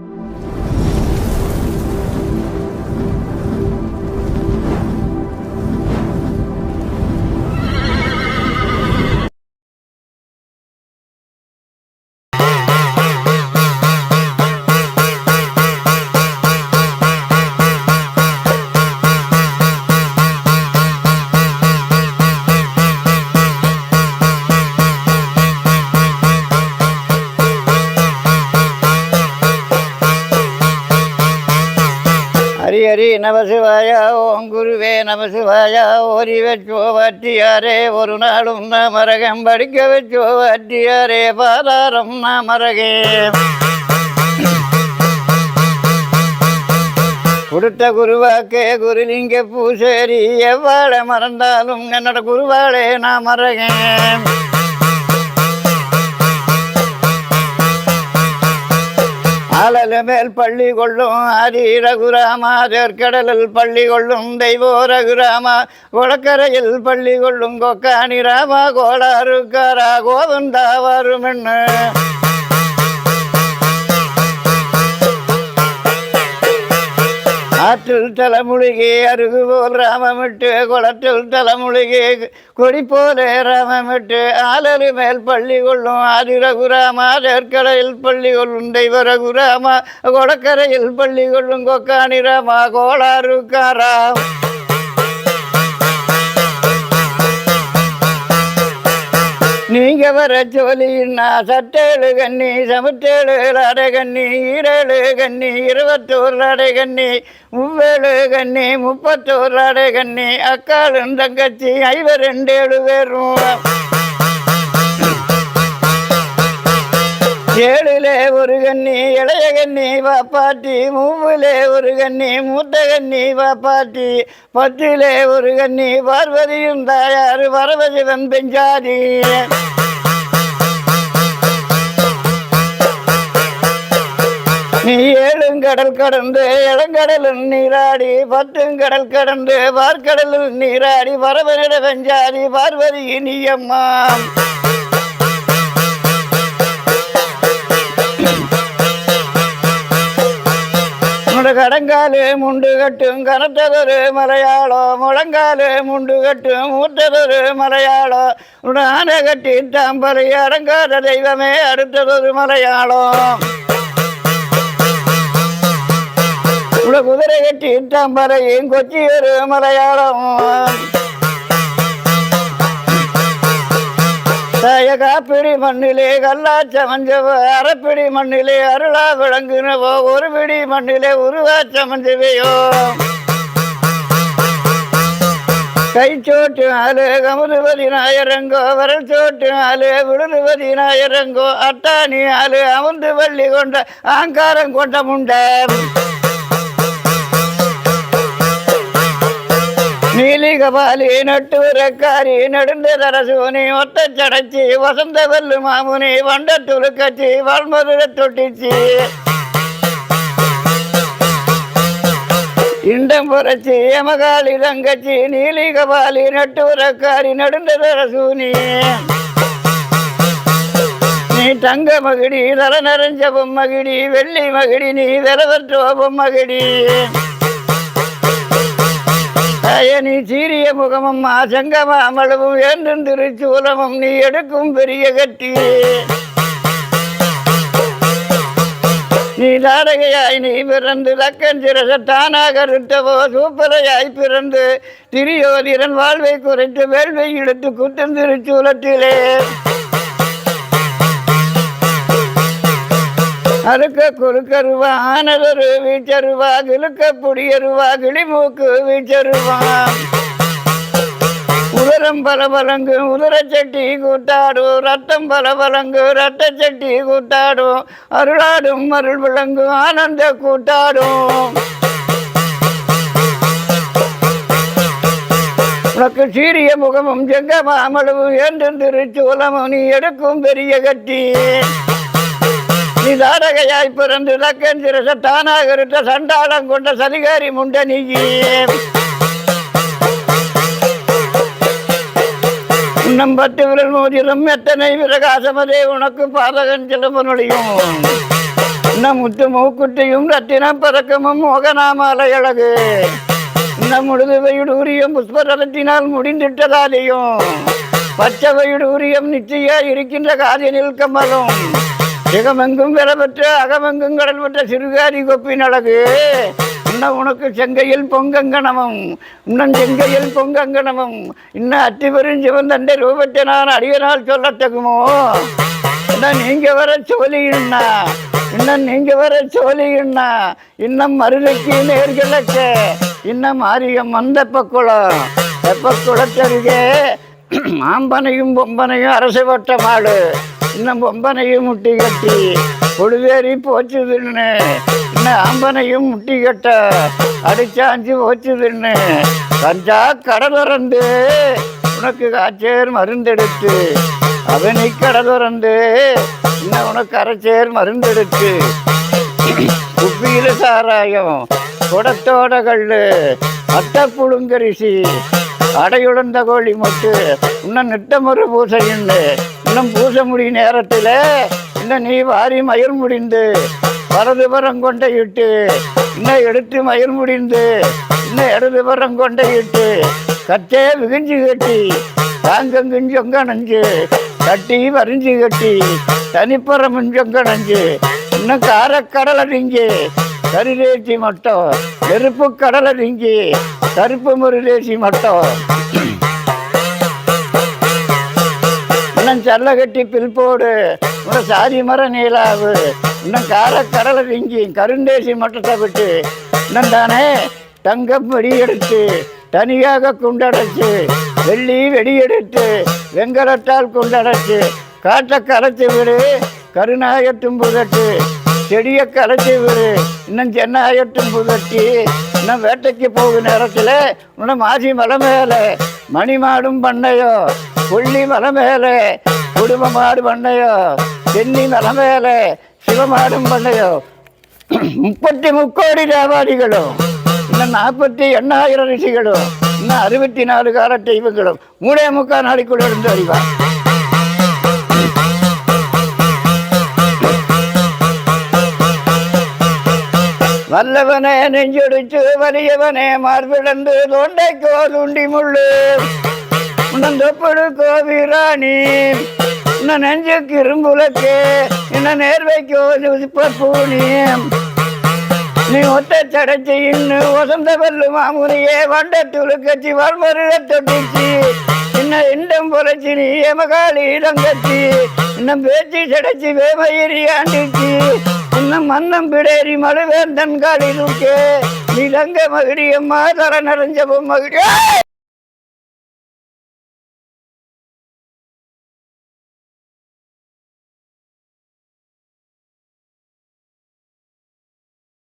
ஹரி ஹரி நமசிவாயா ஓம் குருவே நமசிவாயா ஓரி வச்சோ வாட்டியாரே ஒரு நாளும் நாமரகம் படிக்க வச்சோ வாட்டியாரே பாதாரம் மரகே கொடுத்த குருவாக்கே குருலிங்க பூசேரி எவ்வாழ மறந்தாலும் என்னோட குருவாளே நான் மறகேன் அலல மேல் பள்ளி கொள்ளும் ஹரி ரகுராமா கடலில் பள்ளி கொள்ளும் தெய்வோ ரகுராமா குளக்கரையில் பள்ளி கொள்ளும் கொக்காணி ராமா கோளாறுக்காரா கோவந்தா வருமென்னு. ஆற்றில் தலைமுழுகி அருகு போல் ராமமிட்டு குளத்தில் தலைமுழுகி கொடி போல ராமமிட்டு ஆலரு மேல் பள்ளி கொள்ளும் ஆதி ரகுராமா தேற்கரையில் பள்ளி கொள்ளும் தெய்வ ரகுராமா கொடக்கரையில் பள்ளி கொள்ளும் கொக்காணி ராமா கோளாறுக்காரா நீங்க வர ஜோலின்னா சட்டேழு கண்ணி சமத்தேழு அடை கண்ணி ஈரேழு கண்ணி இருபத்தோரு அடை கண்ணி முவ்வேழு கண்ணி முப்பத்தோரு அடை கண்ணி அக்காளும் தங்கச்சி ஐவர் ரெண்டேழு பேரும் ஏழுலே ஒரு கண்ணி இளைய கண்ணி பாப்பாட்டி மூவிலே ஒரு கண்ணி மூத்த கண்ணி பாப்பாட்டி பத்திலே ஒரு கண்ணி பார்வதியும் தாயார் பரவசிவன் பெஞ்சாதி. நீ ஏழும் கடல் கடந்து இளங்கடலும் நீராடி பத்தும் கடல் கடந்து பார்க்கடலும் நீராடி பரவனிட பெஞ்சாதி பார்வதி நீ அம்மா கடங்காலு முண்டு கட்டும் கனத்ததொரு மலையாளம் முழங்காலே முண்டு கட்டும் மூத்ததொரு மலையாளம் உடான கட்டி தாம்பரை அடங்காத தெய்வமே அடுத்ததொரு மலையாளம் உன்னோட குதிரை கட்டி தாம்பரையும் கொச்சியொரு மலையாளம். தயகாப்பிடி மண்ணிலே கல்லாச்ச மஞ்சவ அரைப்பிடி மண்ணிலே அருளா விளங்குனவோ ஒரு பிடி மண்ணிலே உருவாச்ச மஞ்சவையோ. கைச்சோட்டு ஆளு கமுதுபதி நாயரங்கோ வரல் சோட்டு ஆளு விடுதுபதி நாயரங்கோ அட்டாணி ஆளு அமுந்து வள்ளி கொண்ட ஆங்காரம் கொண்ட கபாலி நட்டு நீலிகபாலி நட்டுரக்காரி நெடுந்தரசூனி ஒத்த சடைச்சி வசந்த வெல்லு மாமுனி வண்ட துலுக்கச்சி வாழ்மதுர தொட்டிச்சி. இண்டம் புரட்சி எமகாலி தங்கச்சி நீலி கபாலி நட்டு நீலிகபாலி நட்டுரக்காரி நெடுந்தரசூனி. நீ தங்க மகிடி தர நரஞ்ச பொம்மகிடி வெள்ளி மகிடி நீ விரவற்றோ பொம்மகிடி நீ சீரிய முகமும் ஆசங்கமா அமளவும் என்றும் திருச்சூலமும் நீ எடுக்கும் பெரிய கட்டி. நீ நாடகையாய் நீ பிறந்து லக்கன் சிறச தானாக இருட்டவோ சூப்பரையாய் பிறந்து திரியோதிரன் வாழ்வை குறைத்து வேள்வை இழுத்து குத்தம் அறுக்க குறுக்கருவா ஆனதொரு வீச்சருவா கிழுக்க புடியருவா கிளிமூக்கு வீச்சருவா உதரம் பலபலங்கு உதரச்சட்டி கூட்டாடும் ரத்தம் பல ரத்தச்சட்டி கூட்டாடும் அருளாடும் அருள் விளங்கு ஆனந்த கூட்டாடும் உனக்கு சீரிய முகமும் செங்கமாமளவும் என்றும் திருச்சூலமும் நீ எடுக்கும் பெரிய கட்டி. நிதாரகையாய் பிறந்து இலக்கஞ்சிரச தானாக இருந்த சண்டாளம் கொண்ட சதிகாரி முண்ட நீயே உன்னம் பத்து விரல் மோதிலும் எத்தனை பிரகாசமதே உனக்கு பாதகன் சிலம்பனொழியும் இன்னும் முத்து மூக்குட்டியும் ரத்தின பறக்கமும் மோகனாமாலை அழகு இன்னும் முழுது வயுடூரியம் புஷ்பரத்தினால் முடிந்திட்டதாலேயும் பச்சவையுடு உரியம் நிச்சய இருக்கின்ற காதினில் கமலும். சிகமெங்கும் விலபெற்ற அகமெங்கும் கடல் பெற்ற சிறுகாரி கொப்பி நடகு இன்னும் உனக்கு செங்கையில் பொங்கங்கணமும் இன்னும் செங்கையில் பொங்கங்கணமும் இன்னும் அத்திபெரும் சிவன் தண்டை ரூபத்தை நான் அடியனால் சொல்லத்தகுமோ? இன்னும் நீங்க வர சோழியுண்ணா இன்னும் நீங்க வர சோழியுண்ணா இன்னும் மருதைக்கு நேர்கிழக்க இன்னும் மாரியம் வந்த பக்குளம் வெப்பக்குளத்தருகே ஆம்பனையும் பொம்பனையும் அரசு வட்ட மாடு. இன்னும் பொம்பனையும் முட்டி கட்டி பொழுதேறி போச்சுதுன்னு. இன்னும் ஆம்பனையும் முட்டி கட்ட அடிச்சாஞ்சு போச்சுதுன்னு. கஞ்சா கடலுறந்து உனக்கு காய்ச்சேர் மருந்தெடுத்து. அவனை கடலுறந்து இன்னும் உனக்கு அரைச்சேர் மருந்தெடுத்து. குப்பியில் சாராயம் குடத்தோட கல் அட்டை புழுங்கரிசி அடையுடன் தகோழி மட்டு. இன்னும் நிட்டமுறை பூசையுண்டு இன்னும் பூச முடி நேரத்தில். இன்னும் நீ வாரி மயிர் முடிந்து. வரது வலதுபுறம் இட்டு இன்னும் எடுத்து மயிர் முடிந்து. இன்னும் இடதுபுறம் இட்டு கச்சே விகிஞ்சு கட்டி. தாங்கங்கிஞ்சொங்க நஞ்சு கட்டி வரிஞ்சு கட்டி. தனிப்புறம் மிஞ்சொங்க நஞ்சு இன்னும் காரக்கடலை நீங்கி கரிதேச்சி மட்டும் நெருப்பு கடலை நீங்கி கருப்பு முருகேசி மட்டும். இன்னும் செல்ல கட்டி பில்போடு இன்னும் சாதி மர நீலாவு. இன்னும் கார கடலை விஞ்சி கருந்தேசி மட்டத்தை விட்டு. இன்னும் தானே தங்கம் வெடி எடுத்து தனியாக குண்டடைச்சு வெள்ளி வெடி எடுத்து வெங்கலத்தால் குண்டடைச்சு காட்டை கரைச்சி விடு கருநாயட்டும் புதட்டு செடியை கரைச்சி விடு இன்னும் சென்னாயட்டும் புதட்டி இன்னும் வேட்டைக்கு போகும் நேரத்தில்? இன்னும் மாசி மலை மேலே மணிமாடும் பண்ணையோ கொல்லி மலை மேலே குடும்ப மாடு பண்ணையோ சென்னி மலை மேலே சிவமாடும் பண்ணையோ முப்பத்தி முக்கோடி வியாபாரிகளும் இன்னும் நாற்பத்தி எண்ணாயிரம் ரிஷிகளும் இன்னும் அறுபத்தி நாலு கார தெய்வங்களும் மூணே முக்கால் நாளைக்குள்ள இருந்து அறிவார் வல்லவனே நெஞ்சொடிச்சு வலியவனே மார்பிழந்து தொண்டைக்கோ துண்டி முள்ளு. உன்னந்தொப்படு கோவிராணி இன்னும் நெஞ்சுக்கு இரும்புலக்கு இன்னும் நேர்வைக்கோ பூனி நீ ஒத்த சடைச்சி இன்னு வசந்த வெல்லு மாமுனியே வண்ட துளுக்கச்சி வல்மருக தொட்டிச்சு. இன்ன இண்டம் புரட்சி நீ எமகாளி இடங்கச்சி இன்னும் பேச்சு சடைச்சி வேமயிரி ஆண்டிச்சு. மன்னம் மன்னம் பிடேரி மழுவேந்தன் காளி தூக்கே நிலங்க மகிழியம்மா தர நிறைஞ்சவும் மகிழ.